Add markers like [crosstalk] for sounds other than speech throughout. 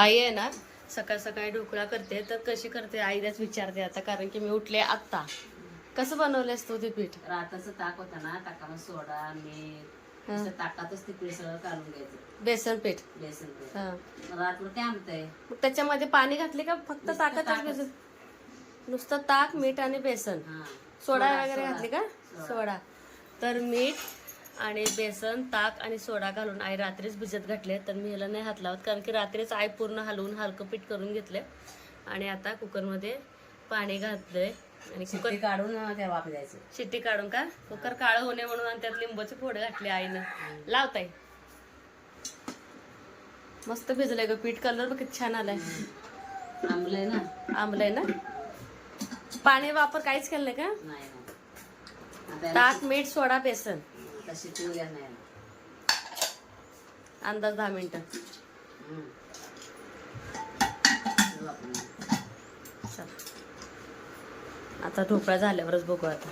आई आहे ना सकाळ सकाळी ढोकळा करते तर कशी करते आईलाच विचारते आता कारण की मी उठले आत्ता. कसं बनवलेस तू ते पीठ? राताचं ताक होता ना ताकामध्ये सोडा मीठ ताकातच ते पीठ सगळं काढून घ्यायचं. बेसन पीठ. बेसन पीठ. हा. रात्र ते आमतंय मग त्याच्यामध्ये पाणी घातले का फक्त नुसतं ताकच. बेसन? नुसतं ताक मीठ आणि बेसन. हा. सोडा वगैरे घातली का? सोडा. तर मीठ आणि बेसन ताक आणि सोडा घालून आई रात्रीच भिजत घातले. तर मी ह्याला नाही हात लावत कारण की रात्रीच आई पूर्ण हलवून हलकं पीठ करून घेतले आणि आता कुकरमध्ये पाणी घातलंय. आणि कुकर काढून द्यायचं शिट्टी काढून का? कुकर काळं होणे म्हणून आणि त्यात लिंबाचे फोडे घातले आईनं. लावताय मस्त भिजलंय ग पीठ. कलर बघ किती छान आलाय. आंबलंय ना. आंबलंय ना? पाणी वापर काहीच केलं का? ताक मीठ सोडा बेसन. आता शिट्टी घ्या नाही. अंदाज दहा मिनिटं. चला. आता ढोकळा झाल्यावरच बघू आता.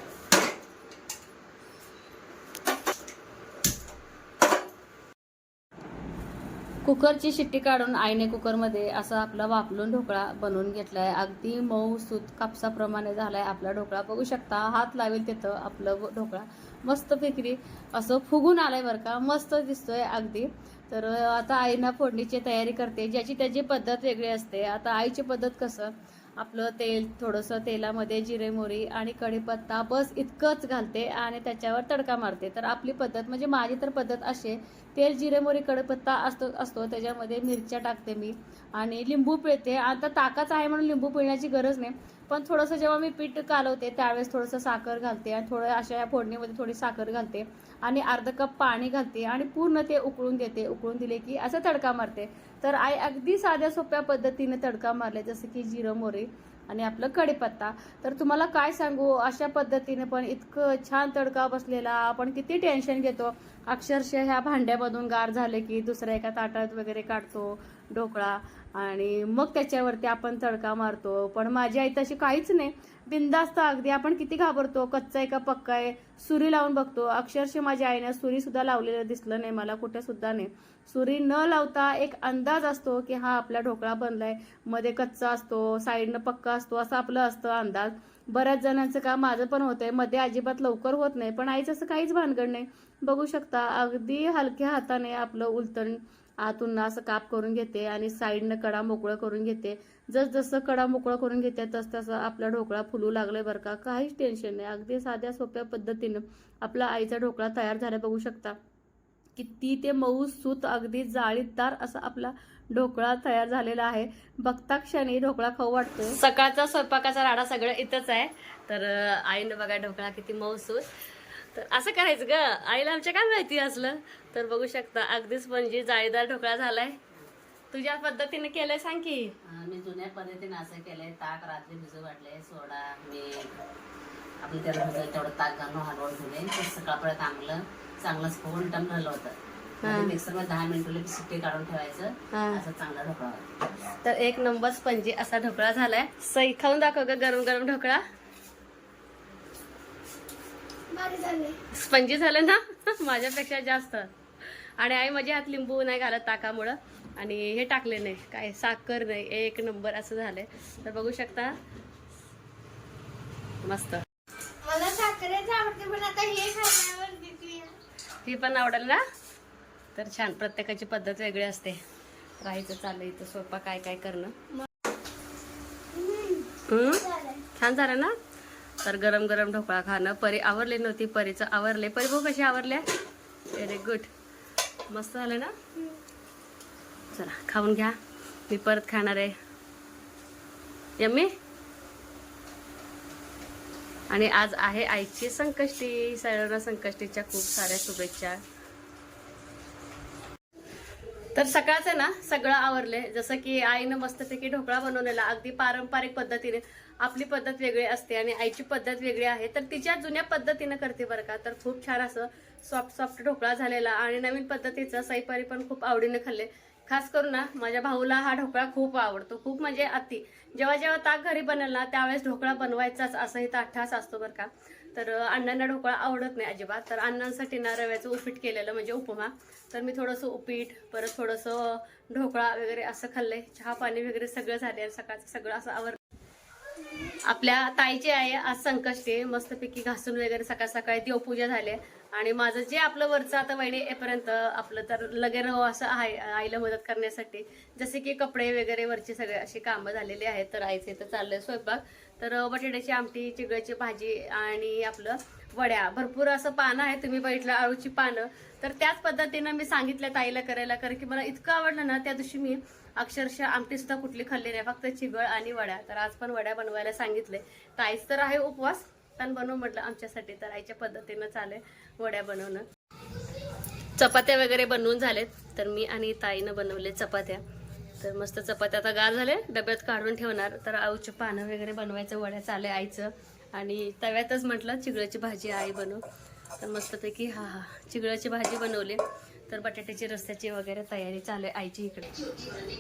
कुकरची शिट्टी काढून आईने कुकरमध्ये असा आपला वापलून ढोकळा बनवून घेतलाय. अगदी मऊ सूत कापसाप्रमाणे झालाय आपला ढोकळा. बघू शकता हात लावेल तिथं आपलं ढोकळा. मस्त फिकरी असं फुगून आलाय बरं का. मस्त दिसतोय अगदी. तर आता आईना फोडणीची तयारी करते. ज्याची त्याची पद्धत वेगळी असते. आता आईची पद्धत कसं? आपलं तेल थोडंसं तेलामध्ये जिरे मोरी आणि कढीपत्ता बस इतकंच घालते आणि त्याच्यावर तडका मारते. तर आपली पद्धत म्हणजे माझी तर पद्धत अशी तेल जिरे मोरी कडपत्ता असतो असतो. त्याच्यामध्ये मिरच्या टाकते मी. आणि लिंबू पिळते. आता ताकाच आहे म्हणून लिंबू पिळण्याची गरज नाही. पण थोडंसं जेव्हा मी पीठ कालवते त्यावेळेस थोडंसं साखर घालते आणि थोडं अशा या फोडणीमध्ये थोडी साखर घालते आणि अर्ध कप पाणी घालते आणि पूर्ण ते उकळून देते उकळून दिले की असं तडका मारते. तर आई अगदी साध्या सोप्या पद्धतीने तडका मारले जसं की जिरं मोरी आणि आपलं कढीपत्ता तर तुम्हाला काय सांगू? अशा पद्धतीने पण इतकं छान तडका बसलेला. आपण किती टेन्शन घेतो. अक्षरशः ह्या भांड्यामधून गार झाले की दुसऱ्या एका ताटात वगैरे काढतो ढोकळा आणि मग त्याच्यावरती आपण तडका मारतो. पण माझी आई तशी काहीच नाही. बिंदास्त अगदी आपण किती घाबरतो कच्चा आहे का पक्का आहे सुरी लावून बघतो. अक्षरशः माझ्या आईनं सुरी सुद्धा लावलेलं दिसलं नाही मला कुठे सुद्धा नाही. सुरी न लावता एक अंदाज असतो की हा आपला ढोकळा बनलाय. मध्ये कच्चा असतो साईडनं पक्का असतो असं आपलं असतं अंदाज. बऱ्याच जणांचं काम माझं पण होतंय. मध्ये अजिबात लवकर होत नाही पण आईचं असं काहीच भानगड नाही. बघू शकता अगदी हलक्या हाताने आपलं उलटण आतून असं काप करून घेते आणि साईडनं कडा मोकळं करून घेते. जस जसं कडा मोकळं करून घेते तस तसं आपला ढोकळा फुलू लागलाय बरं का. काहीच टेन्शन नाही. अगदी साध्या सोप्या पद्धतीनं आपला आईचा ढोकळा तयार झाला. बघू शकता किती ते मऊ सूत अगदी जाळीदार असा आपला ढोकळा तयार झालेला आहे. बघता क्षणी ढोकळा खाऊ वाटतो. सकाळचा स्वयंपाकाचा राडा सगळं इथंच आहे. तर आईनं बघा ढोकळा किती मऊ सूत तर असं करायचं ग. आईला आमच्या काय माहिती असलं? तर बघू शकता अगदीच म्हणजे जाळीदार ढोकळा झालाय. तुझ्या पद्धतीने केलंय सांग की. मी जुन्या पद्धतीने असं केलंय. ताक रात्री भिजू वाटले सोडा मीठ आपलं त्याला तेवढं ताक घालून हलवून ठेवले ते सकाळपर्यंत चांगलं फुगून टम झालं होतं. मिक्सरमध्ये दहा मिनिटं शिट्टी काढून ठेवायचं. असं चांगला ढोकळा होता. तर एक नंबर स्पंजी असा ढोकळा झालाय. सई खाऊन दाखव ग गरम गरम ढोकळा. स्पंजी झालं ना? [laughs] माझ्यापेक्षा जास्त. आणि आई माझ्या हात लिंबू नाही घालत ताकामुळं. आणि हे टाकले नाही. काय साखर नाही. एक नंबर असं झालंय. तर बघू शकता. मस्त. मला साखरेच आवडते पण आता हे खाण्यावर ही पण आवडेल ना? तर छान प्रत्येकाची पद्धत वेगळी असते. राहायचं चाललं इथं स्वयंपाक काय काय करणं. छान झालं ना? तर गरम गरम ढोकळा खाणं. परी आवरली नव्हती परीचं आवरले परी भाऊ कशी आवरल्या. व्हेरी गुड मस्त झालं ना? चला खाऊन घ्या. मी परत खाणार आहे. यम्मी? आणि आज आहे आईची संकष्टी. सर्वांना संकष्टीच्या खूप साऱ्या शुभेच्छा. तर सकाळचं ना सगळं आवरले जसं की आईनं मस्तपैकी ढोकळा बनवलेला अगदी पारंपरिक पद्धतीने. आपली पद्धत वेगळी असते आणि आईची पद्धत वेगळी आहे. तर तिच्या जुन्या पद्धतीनं करते बरं का. तर खूप छान असं सॉफ्ट सॉफ्ट ढोकळा झालेला आणि नवीन पद्धतीचं सईपारी पण खूप आवडीने खाल्ले. खास करून ना माझ्या भाऊला हा ढोकळा खूप आवडतो. खूप म्हणजे अति. जेव्हा जेव्हा ताक घरी बनेल ना त्यावेळेस ढोकळा बनवायचाच असंही ताठास असतो बरं का. तर अण्णांना ढोकळा आवडत नाही अजिबात. तर अण्णांसाठी ना रव्याचं उपीट केलेलं म्हणजे उपमा. तर मी थोडंसं उपीट परत थोडंसं ढोकळा वगैरे असं खाल्लंय. चहा पाणी वगैरे सगळं झाले सकाळचं सगळं असं आवर आपल्या ताईची आहे आज संकष्टी मस्तपैकी घासून वगैरे सकाळ सकाळी देवपूजा झाली आणि माझं जे आपलं वरचं आता वहिनी येपर्यंत आपलं तर लगे राहू असं आहे आईला मदत करण्यासाठी जसे की कपडे वगैरे वरचे सगळे अशी कामं झालेली आहेत तर आईचे तर चाललंय स्वयंपाक. तर बटाट्याची आमटी चिगळ्याची भाजी आणि आपलं वड्या. भरपूर असं पानं आहे तुम्ही बघितलं आळूची पानं. तर त्याच पद्धतीनं मी सांगितलं ताईला करायला कारण की मला इतकं आवडलं ना त्या दिवशी मी अक्षरशः आमटी सुद्धा कुठली खाल्ली नाही फक्त चिगळ आणि वड्या. तर आज पण वड्या बनवायला सांगितले. ताईच तर आहे उपवास पण बनवून म्हटलं आमच्यासाठी तर आईच्या पद्धतीनं चालेल. वड्या बनवणं. चपात्या वगैरे बनवून झालेत तर मी आणि ताईनं बनवले चपात्या. तर मस्त चपात्या आता गार झाले डब्यात काढून ठेवणार. तर आऊचे पानं वगैरे बनवायचं वड्या चाले आईचं. आणि तव्यातच म्हटलं चिगळ्याची भाजी आई बनव. तर मस्तपैकी हा हा चिगळ्याची भाजी बनवली. तर बटाट्याची रस्त्याची वगैरे तयारी चालू आहे आईची इकडे.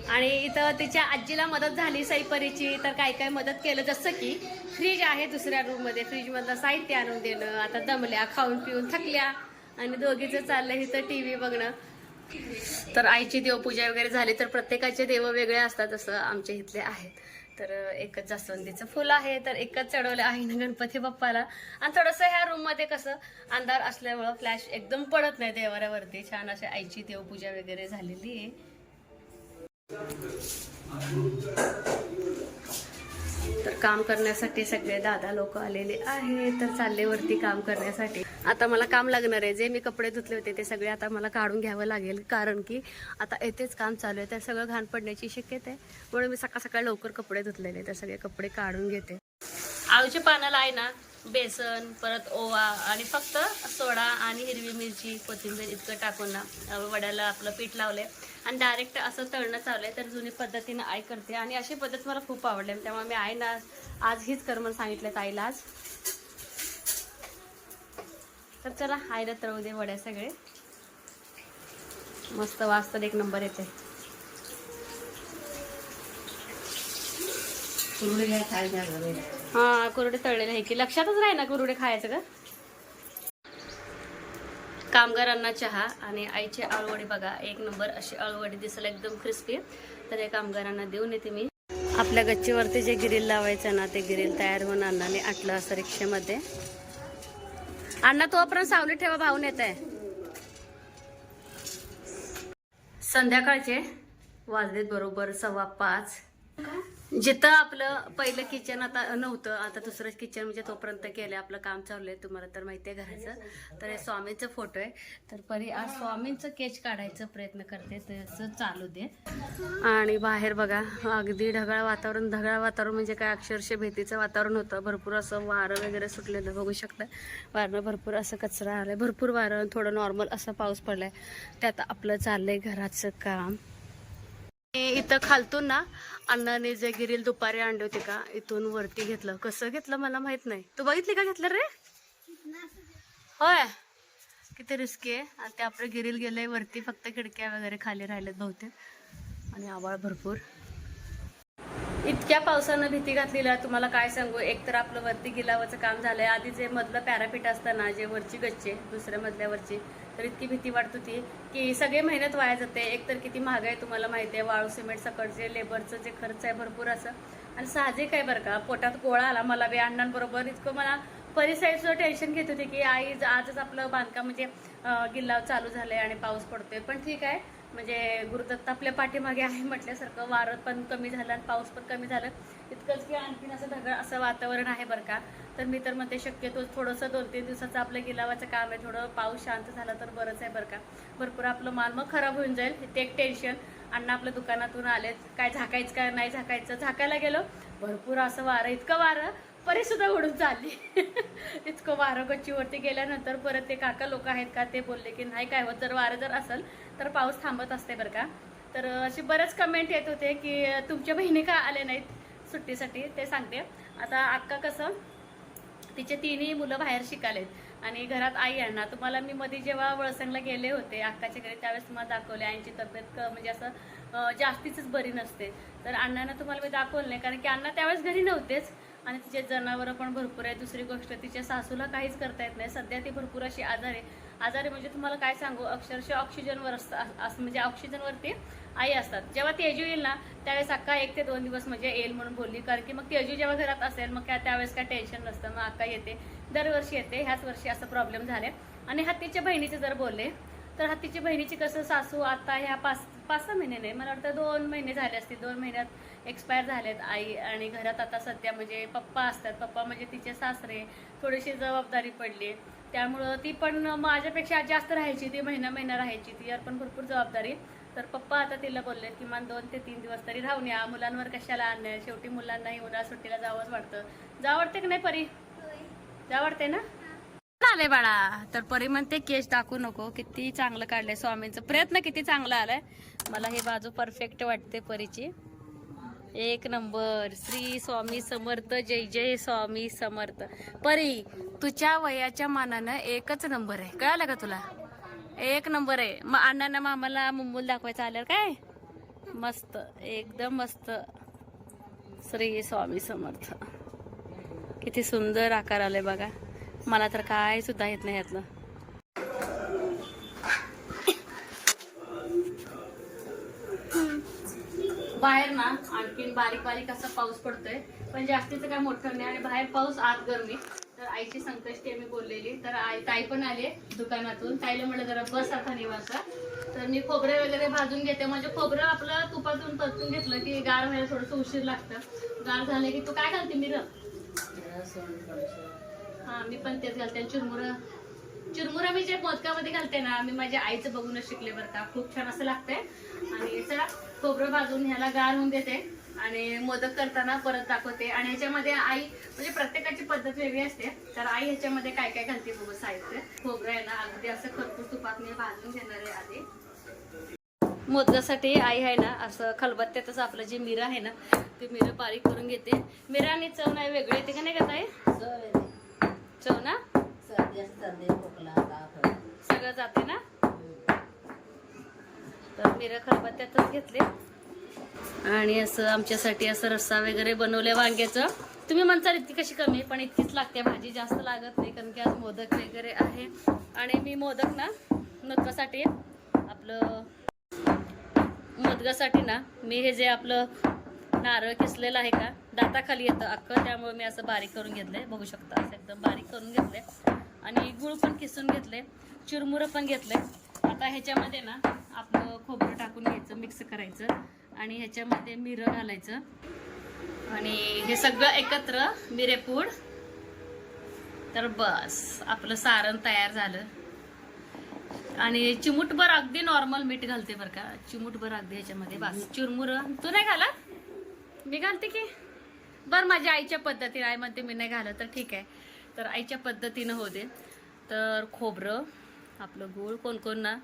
आणि इथं तिच्या आजीला मदत झाली सईपरीची. तर काय काय मदत केलं जसं की फ्रीज आहे दुसऱ्या रूममध्ये फ्रीजमधलं साहित्य आणून देणं आता दमल्या खाऊन पिऊन थकल्या. आणि दोघीचं चाललं इथं टी व्ही बघणं. तर आईची देवपूजा वगैरे झाली तर प्रत्येकाचे देव वेगळे असतात असं आमच्या इथले आहेत. तर एकच जास्वंदीचं फुल आहे. तर एकच चढवलं आहे ना गणपती बाप्पाला. आणि थोडंसं ह्या रूममध्ये कसं अंधार असल्यामुळं फ्लॅश एकदम पडत नाही देवाऱ्यावरती. छान अशी आईची देवपूजा वगैरे झालेली आहे. तर काम करण्यासाठी सगळे दादा लोक आलेले आहेत. तर चालले वरती काम करण्यासाठी. आता मला काम लागणार आहे. जे मी कपडे धुतले होते ते सगळे आता मला काढून घ्यावं लागेल. कारण की आता येथेच काम चालू आहे. तर सगळं घाण पडण्याची शक्यता आहे. म्हणून मी सकाळ सकाळ लवकर कपडे धुतलेले. तर सगळे कपडे काढून घेते. आळूच्या पानाला आहे ना बेसन परत ओवा आणि फक्त सोडा आणि हिरवी मिरची कोथिंबीर इतकं टाकून ना वड्याला आपलं पीठ लावले आणि डायरेक्ट असं तळणं चाललंय तर जुनी पद्धतीनं आई करते. आणि अशी पद्धत मला खूप आवडली. त्यामुळे मी आई ना आज हीच कर म्हणून सांगितलं ताईला आज. तर चला आईला तळू दे वड्या सगळे. मस्त वाजतात एक नंबर येते. हा कुरडे तळलेले आहे की. लक्षातच राही ना कुरडे खायचं का कामगारांना चहा आणि आईची आळूवडी बघा. एक नंबर अशी आळूवडी दिसायला एकदम क्रिस्पी तर या कामगारांना देऊन येते मी. आपल्या गच्चीवरती जे गिरील लावायचं ना ते गिरील तयार होऊन अण्णाने आटलं असं रिक्षेमध्ये. अण्णा तोपर्यंत सावली ठेवा भाऊन येत आहे. संध्याकाळचे वाजलेत बरोबर सव्वा पाच. जिथं आपलं पहिलं किचन आता नव्हतं आता दुसरं किचन म्हणजे तोपर्यंत केलं आपलं काम चालू आहे तुम्हाला तर माहिती आहे घराचं. तर हे स्वामींचं फोटो आहे. तर परी आज स्वामींचं केच काढायचा प्रयत्न करते तसं चालू दे. आणि बाहेर बघा अगदी ढगाळ वातावरण ढगाळ वातावरण म्हणजे काय? अक्षरशः भीतीचं वातावरण होतं. भरपूर असं वारं वगैरे सुटलेलं बघू शकता. वारं भरपूर असं कचरा आलाय. भरपूर वारं थोडं नॉर्मल असं पाऊस पडलाय. त्यात आपलं चाललंय घराचं काम. इथं खालतून ना अण्णाने जे गिरील दुपारी आणले होते का इथून वरती घेतलं. कसं घेतलं मला माहीत नाही. तू बघितली का घेतलं रे? होय. किती रिस्की आहे. आणि ते आपलं गिरील गेलंय वरती फक्त खिडक्या वगैरे खाली राहिलेत बहुतेक. आणि आवाळ भरपूर. इतक्या पावसानं भीती घातलेला तुम्हाला काय सांगू? एक तर आपलं वरती गिलावाचं काम झालंय. आधी जे मधलं पॅरापीट असतं ना जे वरची गच्चे दुसऱ्या मधल्यावरची तर इतकी भीती वाटत होती की सगळे मेहनत वाया जाते. एक तर किती महाग आहे तुम्हाला माहिती आहे. वाळू सिमेंट सकटचे लेबरचं जे खर्च आहे भरपूर असं. आणि साहजिक आहे बरं का. पोटात गोळा आला मला बे अण्णांबरोबर. इतकं मला परिसाईडचं टेन्शन घेत होते की आई आजच आपलं बांधकाम म्हणजे गिल्लाव चालू झालंय आणि पाऊस पडतोय. पण ठीक आहे. म्हणजे गुरुदत्त आपल्या पाठीमागे आहे म्हटल्यासारखं वारं पण कमी झालं आणि पाऊस पण कमी झालं. इतकंच की आणखीन असं ढगळ असं वातावरण आहे बरं का. तर मी तर म्हणते शक्यतो थोडंसं दोन तीन दिवसाचं आपलं गिलावाचं काम आहे. थोडं पाऊस शांत झाला तर बरंच आहे बरं का. भरपूर आपलं माल मग खराब होऊन जाईल. ते एक टेन्शन अण्णा आपल्या दुकानातून आले काय झाकायचं काय नाही झाकायचं? झाकायला गेलो. भरपूर असं वारं इतकं वारं परी सुद्धा उडून चालली. [laughs] इतकं वारं गच्चीवरती गेल्यानंतर परत ते काका लोक आहेत का ते बोलले की नाही काय होत जर वारं जर असेल तर पाऊस थांबत असते बरं का. तर अशी बरेच कमेंट येत होते की तुमच्या बहिणी का आले नाहीत सुट्टीसाठी? ते सांगते. आता अक्का कसं तिचे तिन्ही मुलं बाहेर शिकालेत आणि घरात आई आहे ना तुम्हाला मी मध्ये जेव्हा वळसंगला गेले होते अक्काच्या घरी त्यावेळेस तुम्हाला दाखवले आईची तब्येत क- म्हणजे असं जास्तीच बरी नसते. तर अण्णांना तुम्हाला मी दाखवलं नाही कारण की अण्णा त्यावेळेस घरी नव्हतेच आणि तिचे जनावरं पण भरपूर आहे दुसरी गोष्ट तिच्या सासूला काहीच करता येत नाही. सध्या ती भरपूर अशी आजारी आजारी म्हणजे तुम्हाला काय सांगू? अक्षरशः ऑक्सिजनवर असतं असं म्हणजे ऑक्सिजनवरती आई असतात. जेव्हा तेजू येईल ना त्यावेळेस अक्का एक ते दोन दिवस म्हणजे येईल म्हणून बोलली. कारण की मग तेजू जेव्हा घरात असेल मग काय त्यावेळेस काय टेन्शन नसतं. मग अक्का येते. दरवर्षी येते. ह्याच वर्षी असं प्रॉब्लेम झाले. आणि हत्तीच्या बहिणीचे जर बोलले तर हत्तीची बहिणीची कसं सासू आता ह्या पाच पाच सहा महिने नाही मला वाटतं दोन महिने झाले असतील. दोन महिन्यात एक्सपायर झालेत आई आणि घरात आता सध्या म्हणजे पप्पा असतात. पप्पा म्हणजे तिचे सासरे. थोडीशी जबाबदारी पडली. त्यामुळं ती पण माझ्यापेक्षा जास्त राहायची ती महिना महिना राहायची. ती पण भरपूर जबाबदारी. तर पप्पा आता तिला बोलले किमान दोन ते तीन दिवस तरी राहून या. मुलांवर कशाला आणणार शेवटी मुलांनाही उन्हाळा सुट्टीला जावंच वाटतं. जा वाटते की नाही परी? जा वाटते ना? आले बाळा. तर परी म्हणते केस टाकू नको. किती चांगलं काढलंय स्वामींचं. प्रयत्न किती चांगला आलाय. मला ही बाजू परफेक्ट वाटते परीची. एक नंबर. श्री स्वामी समर्थ जय जय स्वामी समर्थ. परी तुझ्या वयाच्या मानानं एकच नंबर आहे. कळालं का तुला? एक नंबर आहे. मग अण्णांना मामाला मुंबूल दाखवायचं आल्यावर काय? मस्त. एकदम मस्त. श्री स्वामी समर्थ. किती सुंदर आकार आलाय बघा. मला तर काय सुद्धा येत नाही यातलं. बाहेर ना आणखीन बारीक बारीक असा पाऊस पडतोय. पण जास्तीचं काय मोठं नाही आणि बाहेर पाऊस आत गरमी. तर आईची संकष्टी मी बोललेली. तर आई ताई पण आले दुकानातून. ताईला म्हणलं जरा बस आता निवासा तर मी खोबरे वगैरे भाजून घेते. म्हणजे खोबरं आपलं तुपातून परतून घेतलं की गार व्हायला थोडंसं उशीर लागतं. गार झालं की तू काय घालते मी हा मी पण तेच घालते. आणि चिरमुरं. चिरमुरं मी जे मोदकामध्ये घालते ना मी माझ्या आईचं बघूनच शिकले बरं का. खूप छान असं लागतंय. आणि चला खोबरं भाजून ह्याला गार होऊन देते आणि मोदक करताना परत दाखवते. आणि ह्याच्यामध्ये आई म्हणजे प्रत्येकाची पद्धत वेगळी असते. तर आई ह्याच्यामध्ये काय काय घालते बघू साहित्य? खोबरं आहे ना अगदी असं खरपूस तुपात मी भाजून घेणार आहे आधी. मोदकासाठी आई आहे ना असं खलबत्त्यातच आपलं जे मिरं आहे ना ते मिरं बारीक करून घेते. मिरं आणि चव नाही वेगळी येते का नाही का ताई? चव ना? सगळं जाते ना? तर मिरं त्यातच घेतले. आणि असं आमच्यासाठी असं रस्सा वगैरे बनवले वांग्याचं. तुम्ही म्हणसाल इतकी कशी कमी पण इतकीच लागते. भाजी जास्त लागत नाही कारण की आज मोदक वगैरे आहे. आणि मी मोदक ना मोदकासाठी आपलं मोदकासाठी ना मी हे जे आपलं नारळ किसलेलं आहे का दाताखाली येतं अख्खं त्यामुळे मी असं बारीक करून घेतलंय. बघू शकता असं एकदम बारीक करून घेतलंय. आणि गुळ पण किसून घेतले चुरमुरं पण घेतले आता ह्याच्यामध्ये ना आपलं खोबरं टाकून घ्यायचं मिक्स करायचं आणि ह्याच्यामध्ये मिरं घालायचं. आणि हे सगळं एकत्र मिरेपूड तर बस आपलं सारण तयार झालं. आणि चिमूटभर अगदी नॉर्मल मीठ घालते बरं का. चिमूटभर अगदी ह्याच्यामध्ये बस. चुरमुर तू नाही घालत? मी घालते की? बरं माझ्या आईच्या पद्धतीने. आई म्हणते मी नाही घालत. तर ठीक आहे. तर आईच्या पद्धतीनं होते. तर खोबरं आपलं गूळ कोण कोण ना.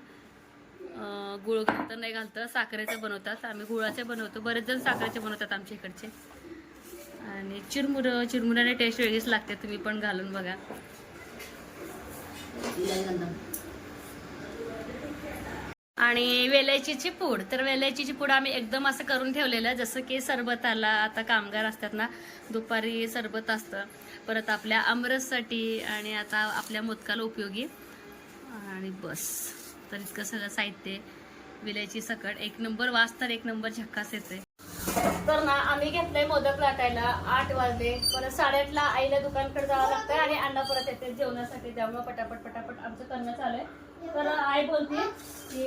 गुळ घालतं नाही घालतं साखरेचं बनवतात. आम्ही गुळाचे बनवतो. बरेच जण साखरेचे बनवतात आमच्या इकडचे. आणि चिरमुरं चिरमुऱ्याने टेस्ट वेगळीच लागते. तुम्ही पण घालून बघा. आणि वेलायचीची पूड. तर वेलायचीची पूड आम्ही एकदम असं करून ठेवलेलं. आहे जसं की सरबताला आता कामगार असतात ना दुपारी सरबत असतं. परत आपल्या आमरससाठी आणि आता आपल्या मोदकाला उपयोगी. आणि बस. तर इतकं सगळं साहित्य विलायची सकट. एक नंबर वास तर एक नंबर झक्कास येते तर ना आम्ही घेतलंय मोदक लाटायला. आठ वाजले. परत साडेआठला आईला दुकानकडे जावं लागतंय आणि अण्णा परत येते जेवणासाठी. त्यामुळे पटापट पटापट आमचं करणं चालू आहे. तर आई बोलते की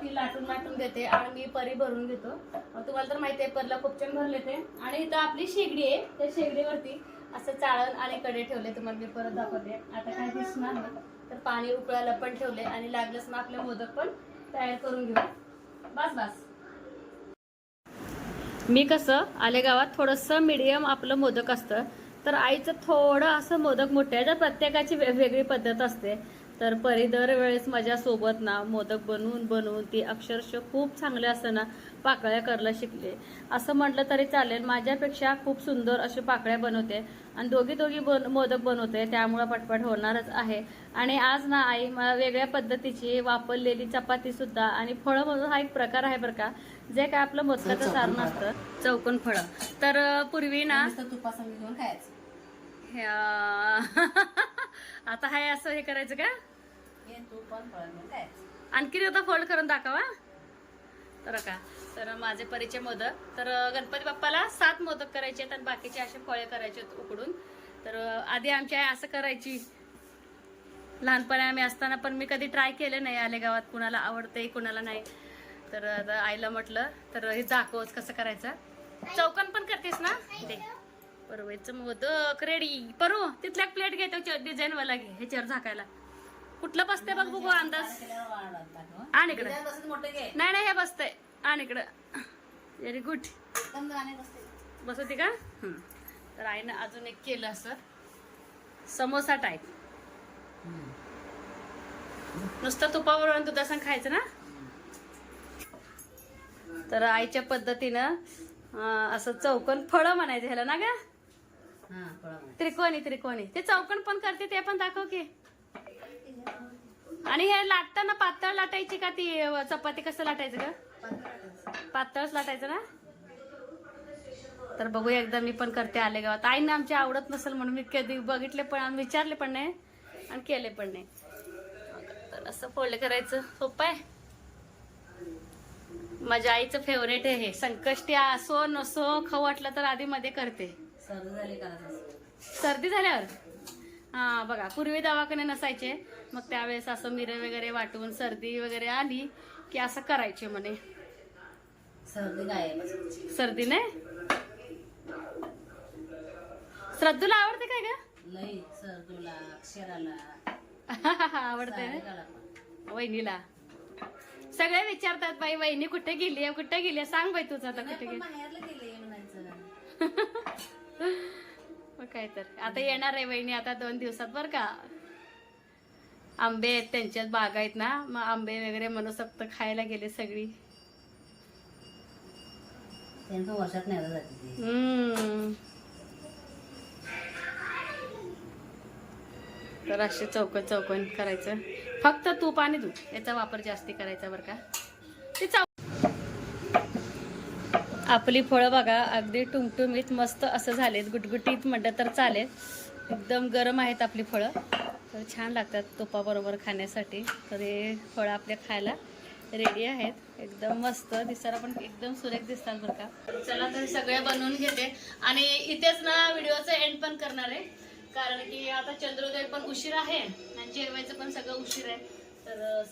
ती लाटून लाटून देते आणि मी परी भरून घेतो. तुम्हाला तर माहिती आहे परला खूप भरले ते. आणि इथं आपली शेगडी आहे. त्या शेगडीवरती असं चाळण आणि कडे ठेवले तुम्हाला मी परत दाखवते. आता काय दिसणार तर पाणी उकळायला पण ठेवले आणि लागलंच मग आपले मोदक पण. तयार करून घेऊ. बस बस. मी कसं आले गावात थोडंसं मिडियम आपलं मोदक असतं. तर आईचं थोडं असं मोदक मोठं आहे. तर प्रत्येकाची वेगवेगळी पद्धत असते तर परी दरवेळेस माझ्यासोबत ना मोदक बनवून बनवून ती अक्षरशः खूप चांगले असं ना पाकळ्या करायला शिकले. असं म्हटलं तरी चालेल. माझ्यापेक्षा खूप सुंदर असे पाकळ्या बनवते. आणि दोघी दोघी बन मोदक बनवते. त्यामुळं पटपट होणारच आहे. आणि आज ना आई मला वेगळ्या पद्धतीची वापरलेली चपाती सुद्धा आणि फळं म्हणून हा एक प्रकार आहे बरं का जे काय आपलं मोदकाचं सारण. असतं चौकोन फळं. तर पूर्वी ना घेऊन खायचं. [laughs] आता हाय असं हे करायचं का? आणखी एकदा फोल्ड करून दाखवा. तर का तर माझे परिचय मोदक. तर गणपती बाप्पाला सात मोदक करायचे आहेत आणि बाकीचे असे फळे करायचे उकडून. तर आधी आमची आई असं करायची. लहानपणी आम्ही असताना पण मी कधी ट्राय केले नाही आले गावात. कुणाला आवडते कुणाला नाही. तर आता आईला म्हटलं तर हे दाखवच कसं करायचं. चौकन पण करतेस ना? ते परवेचं मोदक रेडी परू तिथल्या प्लेट घे त्याच्या डिझाईन वाला घे ह्याच्यावर झाकायला. कुठलं बसते बघ बघू अंदाज. आणि आण इकडे. नाही नाही हे बसतंय. आण इकडं. व्हेरी गुड बसते बसवते का? तर आईनं अजून एक केलं असं. समोसा टाईप नुसतं तुपावर आणि दुधासंग खायचं ना? तर आईच्या पद्धतीनं असं चौकन फळं म्हणायचं ह्याला ना ग? हा. त्रिकोणी त्रिकोणी. ते चौकन पण करते ते पण दाखव की. आणि हे लाटताना पातळ लाटायची का ती चपाती कसं लाटायचं का पातळच लाटायचं ना? तर बघूया एकदा मी पण करते आले गावात. आईने आमच्या आवडत नसेल म्हणून मी कधी बघितले पण विचारले पण नाही आणि केले पण नाही. असं फोल्ड करायचं. सोपं आहे. माझ्या आईचं फेवरेट आहे हे. संकष्टी असो नसो खाऊ वाटलं तर आधी मध्ये करते. सर्दी झाली झाल्यावर? हा बघा पूर्वी दवाखाने नसायचे. मग त्यावेळेस असं मिरे वगैरे वाटून सर्दी वगैरे आली की असं करायचे म्हणे. सर्दी गायब सर्दी नाही? श्रद्धूला आवडते काय लई सर्दूला अक्षराला. [laughs] आवडते ना. वहिनीला. सगळे विचारतात बाई वहिनी कुठे गेली कुठे गेली सांग बाई तुझं आता कुठे गेली. [laughs] काय तर. आता येणार आहे वहिनी आता दोन दिवसात बर का. आंबे आहेत त्यांच्यात बागा आहेत ना. मग आंबे वगैरे मनसोक्त खायला गेले सगळी. हम्म. तर असे चौकन चौकन करायचं. फक्त तूप आणि दूध याचा वापर जास्ती करायचा बरं का? ते चौ आपली फळं बघा अगदी टुमटुमीत मस्त असं झालेत गुटगुटीत म्हटलं तर चालेल. एकदम गरम आहेत आपली फळं. तर छान लागतात तुपाबरोबर खाण्यासाठी. तर हे फळं आपल्या खायला रेडी आहेत. एकदम मस्त दिसायला पण एकदम सुरेख दिसतात बरं का. चला तर सगळ्या बनवून घेते. आणि इथेच ना व्हिडिओचं एंड पण करणार आहे. कारण की आता चंद्रोदय पण उशीर आहे आणि जेवायचं पण सगळं उशीर आहे. तर अं,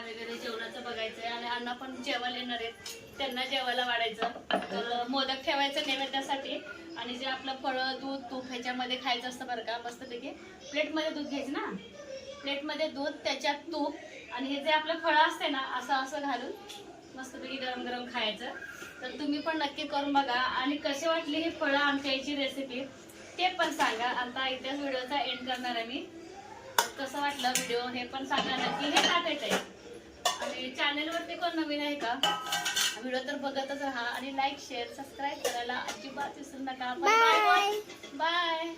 वगैरे जेवणाचं बघायचं आहे आणि अण्णा पण जेवायला येणार आहेत. त्यांना जेवायला वाढायचं. तर मोदक ठेवायचं नैवेद्यासाठी. आणि जे आपलं फळं दूध तूप ह्याच्यामध्ये खायचं असतं बरं का मस्तपैकी. प्लेटमध्ये दूध घ्यायचं ना? प्लेटमध्ये दूध त्याच्यात तूप आणि हे जे आपलं फळं असते ना असं असं घालून मस्तपैकी गरम गरम खायचं. तर तुम्ही पण नक्की करून बघा. आणि कशी वाटली ही फळं आमच्या आईची रेसिपी ते पण सांगा. आता इथेच व्हिडिओचा एंड करणार आहे मी. कसं वाटलं व्हिडिओ? हे पण सांगा नक्की हे टाकायचं आहे आणि चॅनलवरती कोण नवीन आहे का? व्हिडिओ तर बघतच राहा आणि लाईक शेअर सबस्क्राईब करायला अजिबात विसरू नका. Bye bye